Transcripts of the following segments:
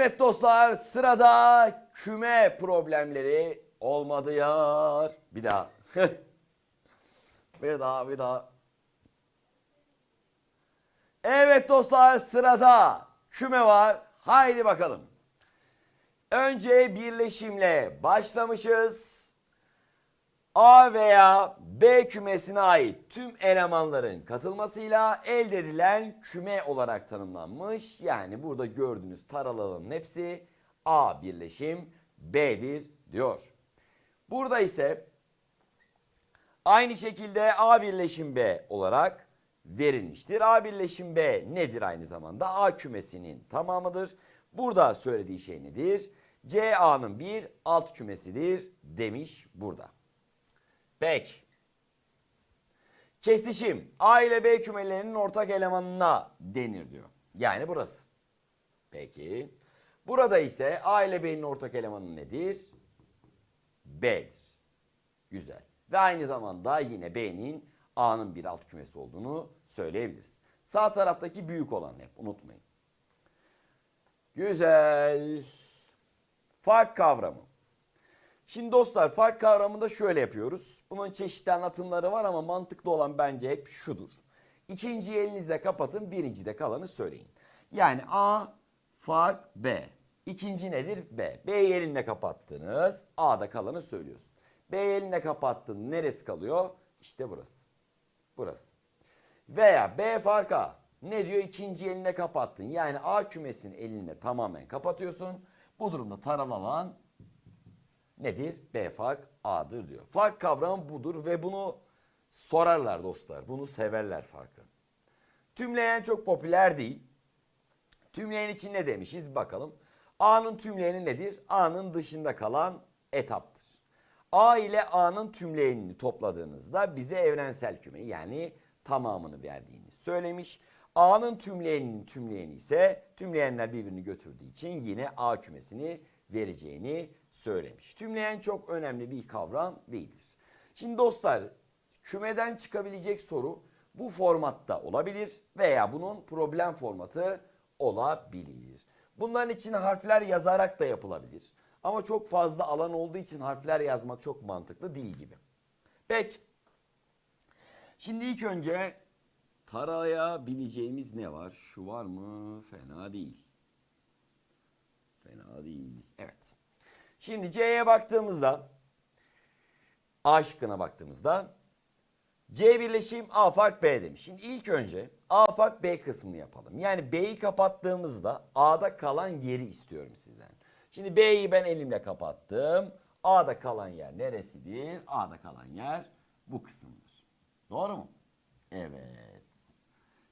Evet dostlar sırada küme problemleri olmadı yar. Bir daha. bir daha bir daha. Evet dostlar sırada küme var. Haydi bakalım. Önce birleşimle başlamışız. A veya B kümesine ait tüm elemanların katılmasıyla elde edilen küme olarak tanımlanmış. Yani burada gördüğünüz taraların hepsi A birleşim B'dir diyor. Burada ise aynı şekilde A birleşim B olarak verilmiştir. A birleşim B nedir aynı zamanda? A kümesinin tamamıdır. Burada söylediği şey nedir? C A'nın bir alt kümesidir demiş burada. Peki. Kesişim A ile B kümelerinin ortak elemanına denir diyor. Yani burası. Peki. Burada ise A ile B'nin ortak elemanı nedir? B'dir. Güzel. Ve aynı zamanda yine B'nin A'nın bir alt kümesi olduğunu söyleyebiliriz. Sağ taraftaki büyük olan hep unutmayın. Güzel. Fark kavramı. Şimdi dostlar fark kavramında şöyle yapıyoruz. Bunun çeşitli anlatımları var ama mantıklı olan bence hep şudur. İkinciyi elinizle kapatın, birincide kalanı söyleyin. Yani A fark B. İkinci nedir? B. B'yi elinle kapattınız, A'da kalanı söylüyorsun. B'yi elinle kapattın, neresi kalıyor? İşte burası. Burası. Veya B fark A. Ne diyor? İkinci eline kapattın. Yani A kümesini elinle tamamen kapatıyorsun. Bu durumda taralı alan nedir? B fark A'dır diyor. Fark kavramı budur ve bunu sorarlar dostlar. Bunu severler farkı. Tümleyen çok popüler değil. Tümleyen için ne demişiz bakalım. A'nın tümleyeni nedir? A'nın dışında kalan etaptır. A ile A'nın tümleyenini topladığınızda bize evrensel küme yani tamamını verdiğini söylemiş. A'nın tümleyeninin tümleyeni ise tümleyenler birbirini götürdüğü için yine A kümesini vereceğini söylemiş. Tümleyen çok önemli bir kavram değildir. Şimdi dostlar kümeden çıkabilecek soru bu formatta olabilir veya bunun problem formatı olabilir. Bunların için harfler yazarak da yapılabilir. Ama çok fazla alan olduğu için harfler yazmak çok mantıklı değil gibi. Peki. Şimdi ilk önce tarayabileceğimiz ne var? Şu var mı? Fena değil. Fena değil. Evet. Şimdi C'ye baktığımızda A şıkkına baktığımızda C birleşim A fark B demiş. Şimdi ilk önce A fark B kısmını yapalım. Yani B'yi kapattığımızda A'da kalan yeri istiyorum sizden. Şimdi B'yi ben elimle kapattım. A'da kalan yer neresidir? A'da kalan yer bu kısımdır. Doğru mu? Evet.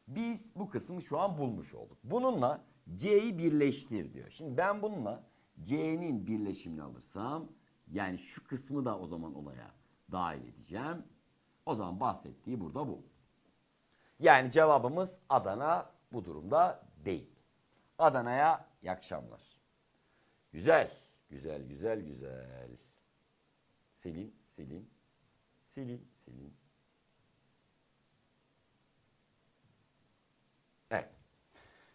Biz bu kısmı şu an bulmuş olduk. Bununla C'yi birleştir diyor. Şimdi ben bununla C'nin birleşimini alırsam yani şu kısmı da o zaman olaya dahil edeceğim. O zaman bahsettiği burada bu. Yani cevabımız Adana bu durumda değil. Adana'ya iyi akşamlar. Güzel, güzel, güzel, güzel. Silin, silin, silin, silin. Evet.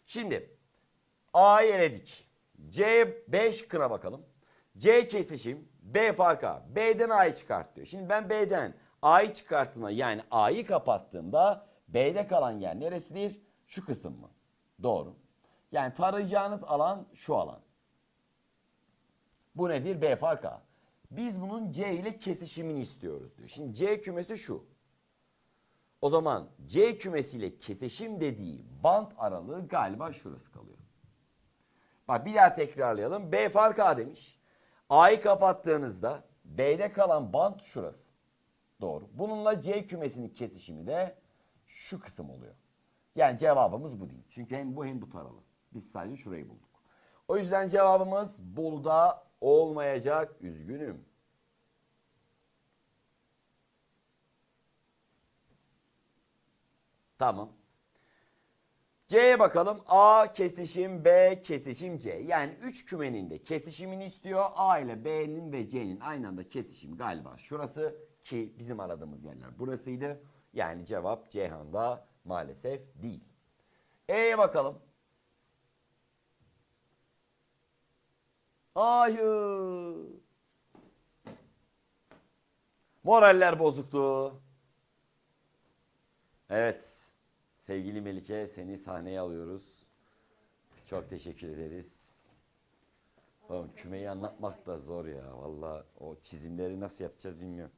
Şimdi A'yı eledik. C, B şıkkına bakalım. C kesişim, B farka. B'den A'yı çıkart diyor. Şimdi ben B'den A'yı çıkarttığımda yani A'yı kapattığımda B'de kalan yer neresidir? Şu kısım mı? Doğru. Yani tarayacağınız alan şu alan. Bu nedir? B farka. Biz bunun C ile kesişimini istiyoruz diyor. Şimdi C kümesi şu. O zaman C kümesiyle kesişim dediği bant aralığı galiba şurası kalıyor. Bak bir daha tekrarlayalım. B fark A demiş. A'yı kapattığınızda B'de kalan bant şurası. Doğru. Bununla C kümesinin kesişimi de şu kısım oluyor. Yani cevabımız bu değil. Çünkü hem bu hem bu taralı. Biz sadece şurayı bulduk. O yüzden cevabımız Bolu'da olmayacak. Üzgünüm. Tamam. C'ye bakalım. A kesişim B kesişim C. Yani 3 kümenin de kesişimini istiyor. A ile B'nin ve C'nin aynı anda kesişimi galiba şurası ki bizim aradığımız yerler burasıydı. Yani cevap Ceyhan'da maalesef değil. E'ye bakalım. Hayır. Moraller bozuktu. Evet. Sevgili Melike seni sahneye alıyoruz. Çok teşekkür ederiz. Oğlum kümeyi anlatmak da zor ya. Vallahi o çizimleri nasıl yapacağız bilmiyorum.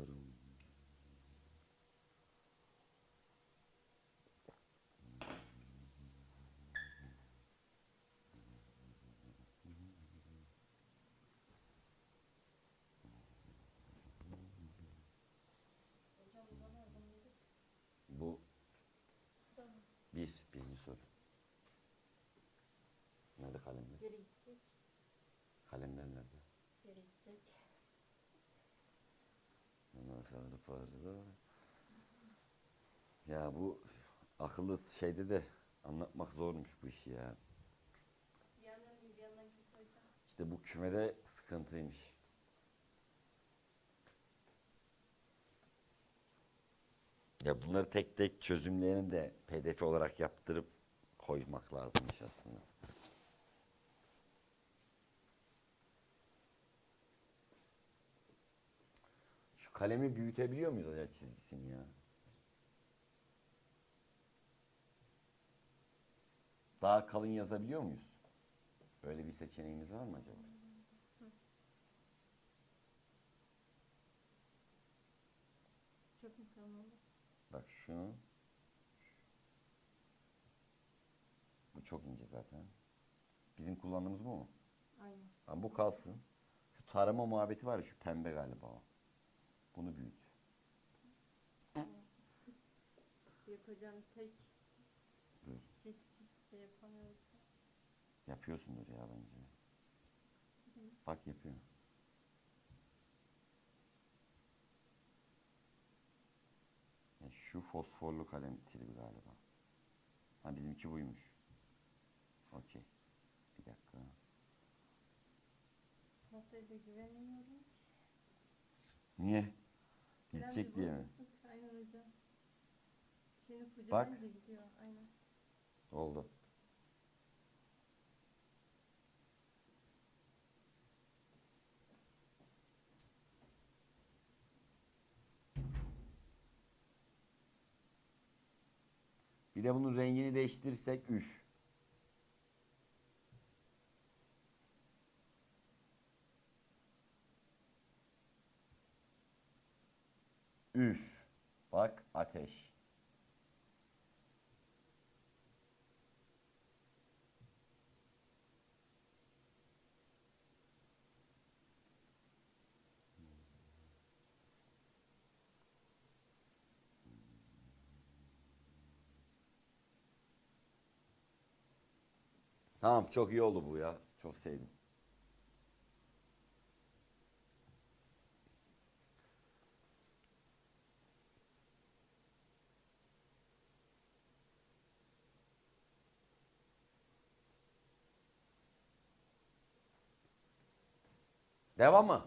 Gidiyorum. Bu bir birinci soru. Nerede kalemler? Geri gittik. Kalemler nerede? Geri gittik. Sonra pardon. Ya bu akıllı şeyde de anlatmak zormuş bu işi ya. İşte bu kümede sıkıntıymış. Ya bunları tek tek çözümlerini de pdf olarak yaptırıp koymak lazımmış aslında. Kalemi büyütebiliyor muyuz acaba çizgisini ya? Daha kalın yazabiliyor muyuz? Öyle bir seçeneğimiz var mı acaba? Çok mu kalın oldu? Bak şunu. Bu çok ince zaten. Bizim kullandığımız bu mu? Aynen. Ama bu kalsın. Şu tarama muhabbeti var ya şu pembe galiba o. Bunu büyüt. Yok hocam tek Dur. çiz çiz şey yapamıyoruz. Yapıyorsundur ya bence. Bak yapıyor. Ya şu fosforlu kalem tiri galiba. Ha bizimki buymuş. Okey. Bir dakika. Noktaya da güvenemiyorum ki. Niye? Gidecek diye mi? Aynen hocam. Şimdi Bak. kucağınca gidiyor. Aynen. Oldu. Bir de bunun rengini değiştirirsek. Üf. Bak ateş. Tamam çok iyi oldu bu ya. Çok sevdim. Devam mı?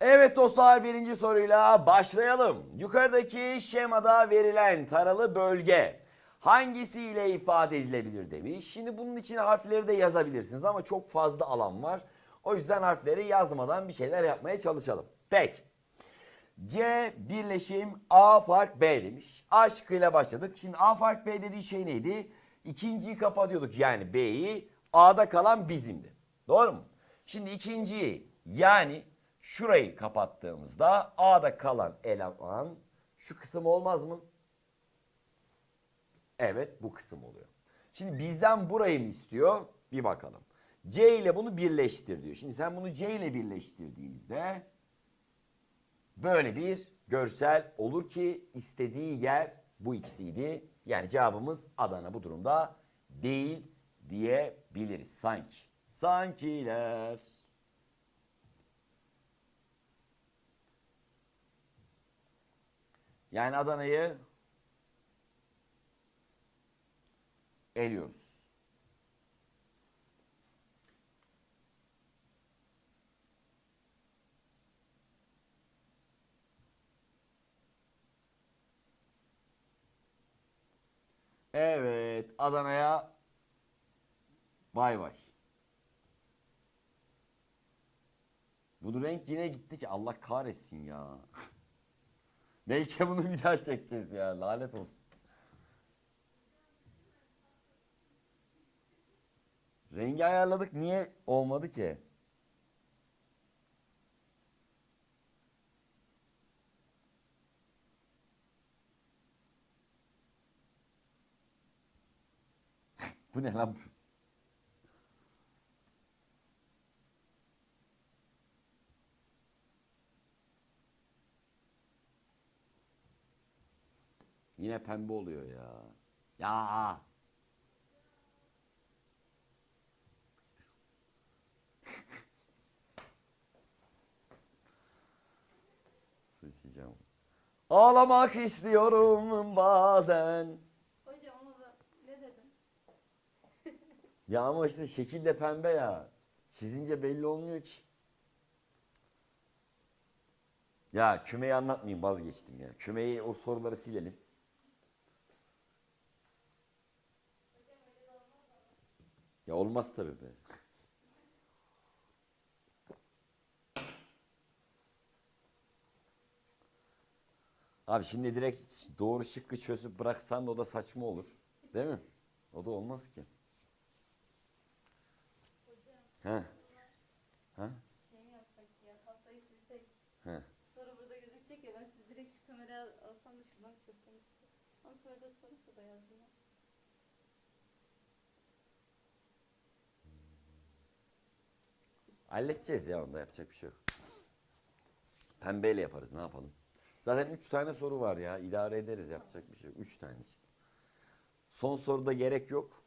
Evet dostlar birinci soruyla başlayalım. Yukarıdaki şemada verilen taralı bölge hangisiyle ifade edilebilir demiş. Şimdi bunun için harfleri de yazabilirsiniz ama çok fazla alan var. O yüzden harfleri yazmadan bir şeyler yapmaya çalışalım. Peki. C birleşim A fark B demiş. A şıkkıyla başladık. Şimdi A fark B dediği şey neydi? İkinciyi kapatıyorduk yani B'yi. A'da kalan bizimdi. Doğru mu? Şimdi ikinciyi yani şurayı kapattığımızda A'da kalan eleman şu kısım olmaz mı? Evet bu kısım oluyor. Şimdi bizden burayı mı istiyor? Bir bakalım. C ile bunu birleştir diyor. Şimdi sen bunu C ile birleştirdiğinizde böyle bir görsel olur ki istediği yer bu ikisiydi. Yani cevabımız Adana bu durumda değil diyebiliriz sanki. Sankiler. Yani Adana'yı eliyoruz. Evet, Adana'ya bay bay. Bu renk yine gitti ki Allah kahretsin ya. Belki bunu bir daha çekeceğiz ya. Lanet olsun. Rengi ayarladık. Niye olmadı ki? Bu ne lan? Yine pembe oluyor ya. Ya. Sıçacağım. Ağlamak istiyorum bazen. Hocam onu da ne dedim? Ya ama işte şekil de pembe ya. Çizince belli olmuyor ki. Ya kümeyi anlatmayayım vazgeçtim ya. Kümeyi o soruları silelim. Ya olmaz tabii be. Abi şimdi direkt doğru şıkkı çözüp bıraksan da o da saçma olur. Değil mi? O da olmaz ki. He. Ha? Şey mi yapsak ya? Tahtayı silsek. He. Soru burada gözükecek ya ben siz direkt şu kameraya alsam da şuradan çözseniz. Ama sonra da soru burada yazdım. ya. Halledeceğiz ya onda yapacak bir şey yok. Pembeyle yaparız ne yapalım. Zaten üç tane soru var ya idare ederiz yapacak bir şey yok. Üç tane. Son soruda gerek yok.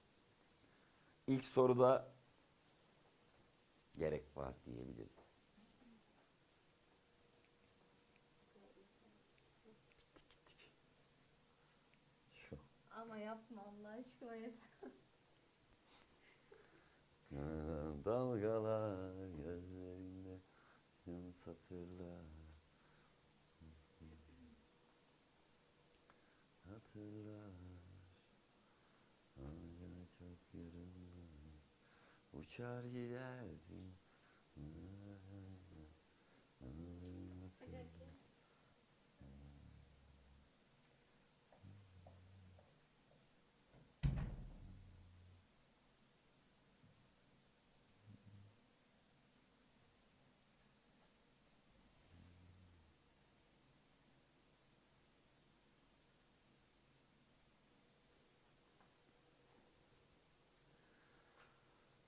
İlk soruda gerek var diyebiliriz. Gittik gittik. Şu. Ama yapma Allah aşkına yeter. Dalgalar gözlerinde bizim satırlar. Hatırlar. Hala çok yarınlar Uçar giderdim Hadi açayım.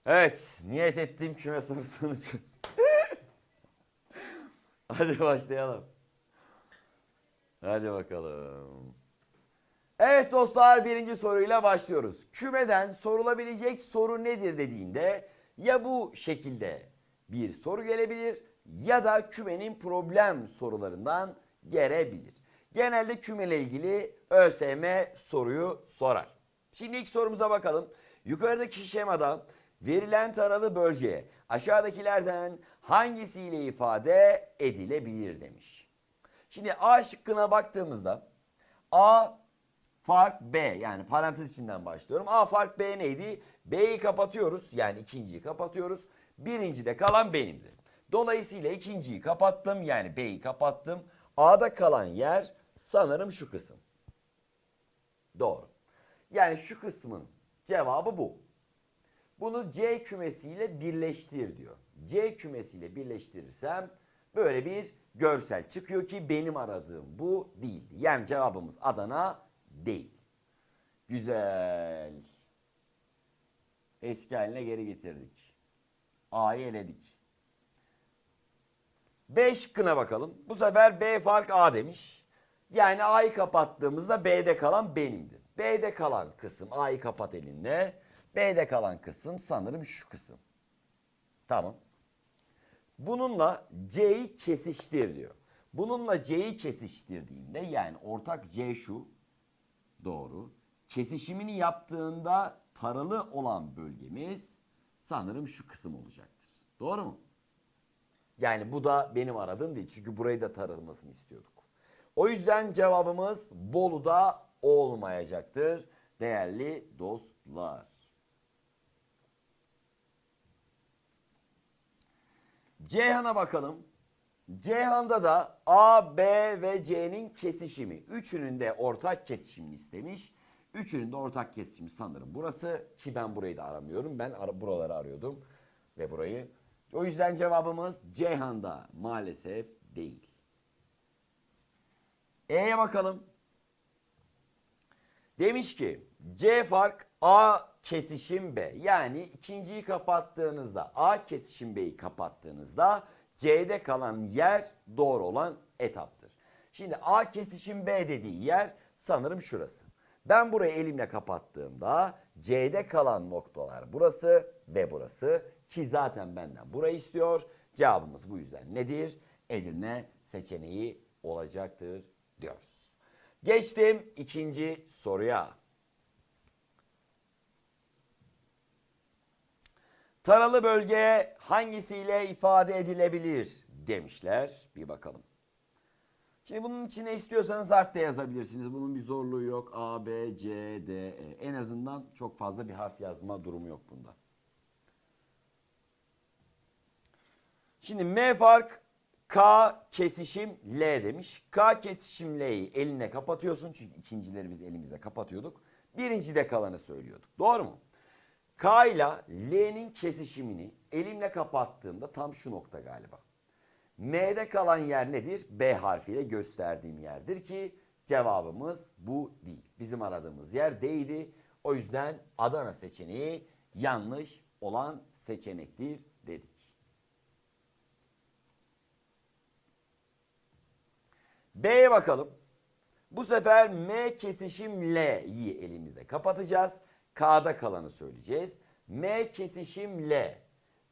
Evet, niyet ettiğim küme sorusunu çöz. Hadi başlayalım. Hadi bakalım. Evet dostlar birinci soruyla başlıyoruz. Kümeden sorulabilecek soru nedir dediğinde ya bu şekilde bir soru gelebilir ya da kümenin problem sorularından gelebilir. Genelde kümeyle ilgili ÖSYM soruyu sorar. Şimdi ilk sorumuza bakalım. Yukarıdaki şemada verilen taralı bölgeye aşağıdakilerden hangisiyle ifade edilebilir demiş. Şimdi A şıkkına baktığımızda A fark B yani parantez içinden başlıyorum. A fark B neydi? B'yi kapatıyoruz yani ikinciyi kapatıyoruz. Birinci de kalan benimdi. Dolayısıyla ikinciyi kapattım yani B'yi kapattım. A'da kalan yer sanırım şu kısım. Doğru. Yani şu kısmın cevabı bu. Bunu C kümesiyle birleştir diyor. C kümesiyle birleştirirsem böyle bir görsel çıkıyor ki benim aradığım bu değildi. Yani cevabımız Adana değil. Güzel. Eski haline geri getirdik. A'yı eledik. B şıkkına bakalım. Bu sefer B fark A demiş. Yani A'yı kapattığımızda B'de kalan benimdir. B'de kalan kısım A'yı kapat elinle. B'de kalan kısım sanırım şu kısım. Tamam. Bununla C'yi kesiştir diyor. Bununla C'yi kesiştirdiğimde yani ortak C şu. Doğru. Kesişimini yaptığında taralı olan bölgemiz sanırım şu kısım olacaktır. Doğru mu? Yani bu da benim aradığım değil. Çünkü burayı da tarılmasını istiyorduk. O yüzden cevabımız Bolu'da olmayacaktır değerli dostlar. Ceyhan'a bakalım. Ceyhan'da da A, B ve C'nin kesişimi. Üçünün de ortak kesişimini istemiş. Üçünün de ortak kesişimi sanırım burası. Ki ben burayı da aramıyorum. Ben ara- buraları arıyordum. Ve burayı. O yüzden cevabımız Ceyhan'da maalesef değil. E'ye bakalım. Demiş ki C fark A kesişim B. Yani ikinciyi kapattığınızda A kesişim B'yi kapattığınızda C'de kalan yer doğru olan etaptır. Şimdi A kesişim B dediği yer sanırım şurası. Ben burayı elimle kapattığımda C'de kalan noktalar burası ve burası ki zaten benden burayı istiyor. Cevabımız bu yüzden nedir? Edirne seçeneği olacaktır diyoruz. Geçtim ikinci soruya. Taralı bölge hangisiyle ifade edilebilir demişler. Bir bakalım. Şimdi bunun içine istiyorsanız harf de yazabilirsiniz. Bunun bir zorluğu yok. A, B, C, D, E. En azından çok fazla bir harf yazma durumu yok bunda. Şimdi M fark K kesişim L demiş. K kesişim L'yi eline kapatıyorsun. Çünkü ikincileri biz elimizle kapatıyorduk. Birincide kalanı söylüyorduk. Doğru mu? K ile L'nin kesişimini elimle kapattığımda tam şu nokta galiba. M'de kalan yer nedir? B harfiyle gösterdiğim yerdir ki cevabımız bu değil. Bizim aradığımız yer D'ydi. O yüzden Adana seçeneği yanlış olan seçenektir dedik. B'ye bakalım. Bu sefer M kesişim L'yi elimizde kapatacağız. K'da kalanı söyleyeceğiz. M kesişim L.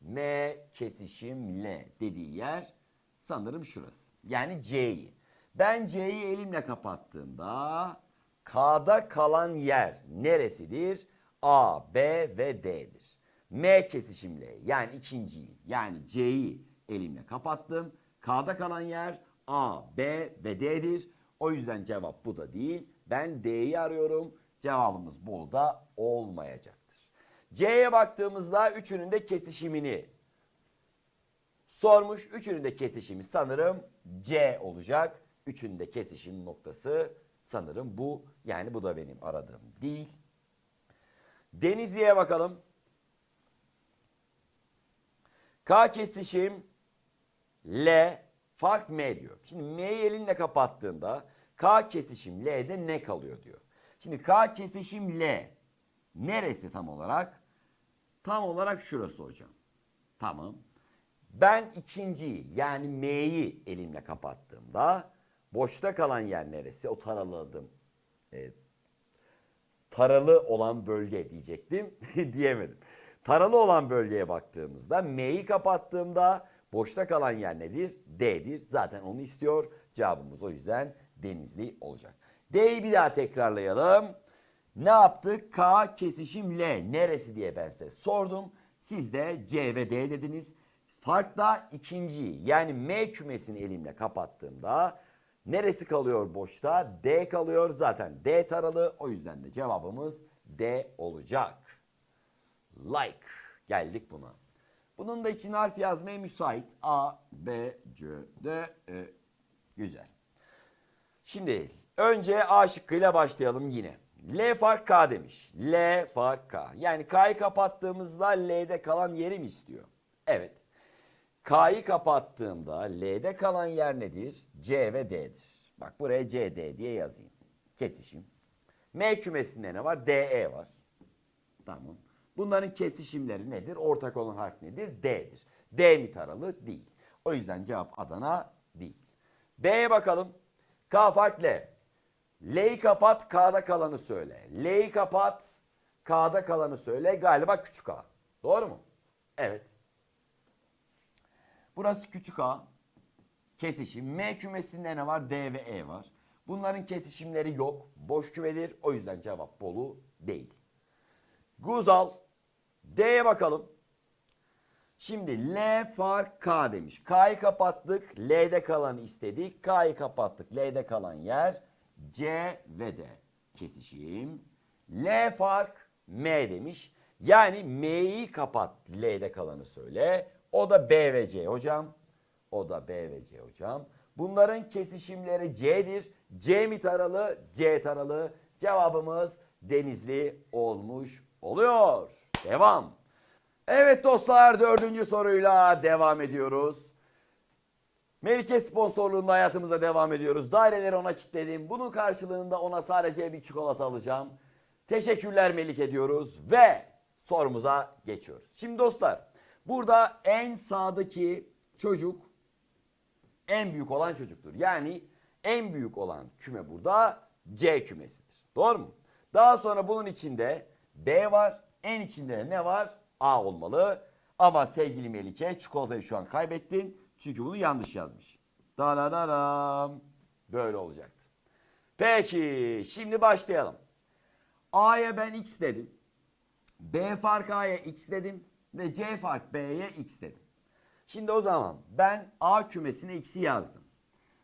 M kesişim L dediği yer sanırım şurası. Yani C'yi. Ben C'yi elimle kapattığımda K'da kalan yer neresidir? A, B ve D'dir. M kesişim L yani ikinciyi yani C'yi elimle kapattım. K'da kalan yer A, B ve D'dir. O yüzden cevap bu da değil. Ben D'yi arıyorum. Cevabımız Bolu'da olmayacaktır. C'ye baktığımızda üçünün de kesişimini sormuş. Üçünün de kesişimi sanırım C olacak. Üçünün de kesişim noktası sanırım bu. Yani bu da benim aradığım değil. Denizli'ye bakalım. K kesişim L fark M diyor. Şimdi M'yi elinle kapattığında K kesişim L'de ne kalıyor diyor. Şimdi K kesişim L neresi tam olarak? Tam olarak şurası hocam. Tamam. Ben ikinciyi yani M'yi elimle kapattığımda boşta kalan yer neresi? O taraladığım e, taralı olan bölge diyecektim diyemedim. Taralı olan bölgeye baktığımızda M'yi kapattığımda boşta kalan yer nedir? D'dir. Zaten onu istiyor. Cevabımız o yüzden Denizli olacak. D'yi bir daha tekrarlayalım. Ne yaptık? K kesişim L neresi diye ben size sordum. Siz de C ve D dediniz. Farkla ikinciyi yani M kümesini elimle kapattığımda neresi kalıyor boşta? D kalıyor. Zaten D taralı. O yüzden de cevabımız D olacak. Like. Geldik buna. Bunun da için harf yazmaya müsait. A, B, C, D, E. Güzel. Şimdi önce A şıkkıyla başlayalım yine. L fark K demiş. L fark K. Yani K'yı kapattığımızda L'de kalan yeri mi istiyor? Evet. K'yı kapattığımda L'de kalan yer nedir? C ve D'dir. Bak buraya C, D diye yazayım. Kesişim. M kümesinde ne var? DE var. Tamam. Bunların kesişimleri nedir? Ortak olan harf nedir? D'dir. D mi taralı? Değil. O yüzden cevap Adana değil. B'ye bakalım. K fark L. L'yi kapat, K'da kalanı söyle. L'yi kapat, K'da kalanı söyle. Galiba küçük A. Doğru mu? Evet. Burası küçük A. Kesişim. M kümesinde ne var? D ve E var. Bunların kesişimleri yok. Boş kümedir. O yüzden cevap Bolu değil. Guzal. D'ye bakalım. Şimdi L fark K demiş. K'yı kapattık. L'de kalanı istedik. K'yı kapattık. L'de kalan yer C ve D. Kesişim. L fark M demiş. Yani M'yi kapat. L'de kalanı söyle. O da B ve C hocam. O da B ve C hocam. Bunların kesişimleri C'dir. C mi taralı? C taralı. Cevabımız Denizli olmuş oluyor. Devam. Evet dostlar dördüncü soruyla devam ediyoruz. Melike sponsorluğunda hayatımıza devam ediyoruz. Daireleri ona kilitledim. Bunun karşılığında ona sadece bir çikolata alacağım. Teşekkürler Melike diyoruz ve sorumuza geçiyoruz. Şimdi dostlar burada en sağdaki çocuk en büyük olan çocuktur. Yani en büyük olan küme burada C kümesidir. Doğru mu? Daha sonra bunun içinde B var. En içinde de ne var? A olmalı. Ama sevgili Melike çikolatayı şu an kaybettin. Çünkü bunu yanlış yazmış. Danadaram. Böyle olacaktı. Peki şimdi başlayalım. A'ya ben x dedim. B fark A'ya x dedim. Ve C fark B'ye x dedim. Şimdi o zaman ben A kümesine x'i yazdım.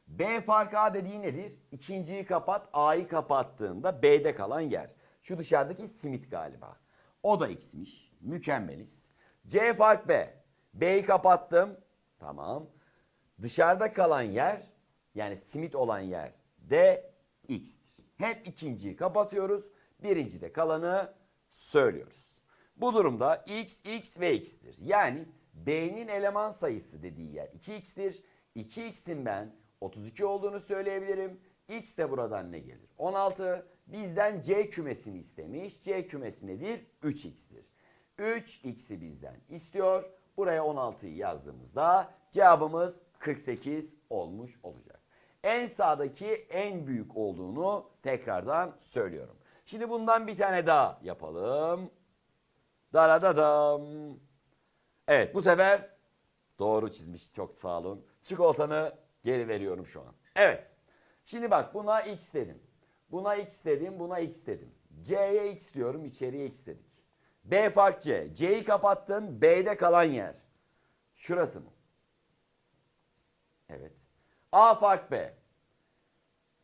B fark A dediği nedir? İkinciyi kapat, A'yı kapattığında B'de kalan yer. Şu dışarıdaki simit galiba. O da x'miş. Mükemmeliz. C fark B. B'yi kapattım. Tamam. Dışarıda kalan yer yani simit olan yer de x'tir. Hep ikinciyi kapatıyoruz. Birincide kalanı söylüyoruz. Bu durumda x, x ve x'tir. Yani B'nin eleman sayısı dediği yer 2x'tir. 2x'in ben 32 olduğunu söyleyebilirim. X de buradan ne gelir? 16. Bizden C kümesini istemiş. C kümesi nedir? 3x'tir. 3x'i bizden istiyor. Buraya 16'yı yazdığımızda cevabımız 48 olmuş olacak. En sağdaki en büyük olduğunu tekrardan söylüyorum. Şimdi bundan bir tane daha yapalım. Daradadam. Evet bu sefer doğru çizmiş. Çok sağ olun. Çikolatanı geri veriyorum şu an. Evet. Şimdi bak buna x dedim. Buna x dedim. Buna x dedim. C'ye x diyorum. içeriye x dedik. B fark C. C'yi kapattın. B'de kalan yer. Şurası mı? Evet. A fark B.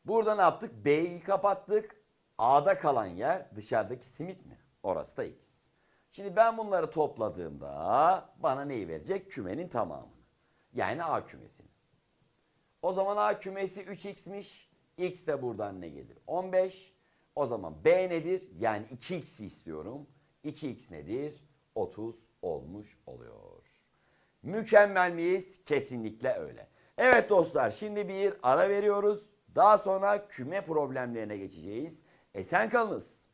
Burada ne yaptık? B'yi kapattık. A'da kalan yer dışarıdaki simit mi? Orası da x. Şimdi ben bunları topladığımda bana neyi verecek? Kümenin tamamını. Yani A kümesini. O zaman A kümesi 3x'miş. X de buradan ne gelir? 15. O zaman B nedir? Yani 2x'i istiyorum. 2x nedir? 30 olmuş oluyor. Mükemmel miyiz? Kesinlikle öyle. Evet dostlar şimdi bir ara veriyoruz. Daha sonra küme problemlerine geçeceğiz. Esen kalınız.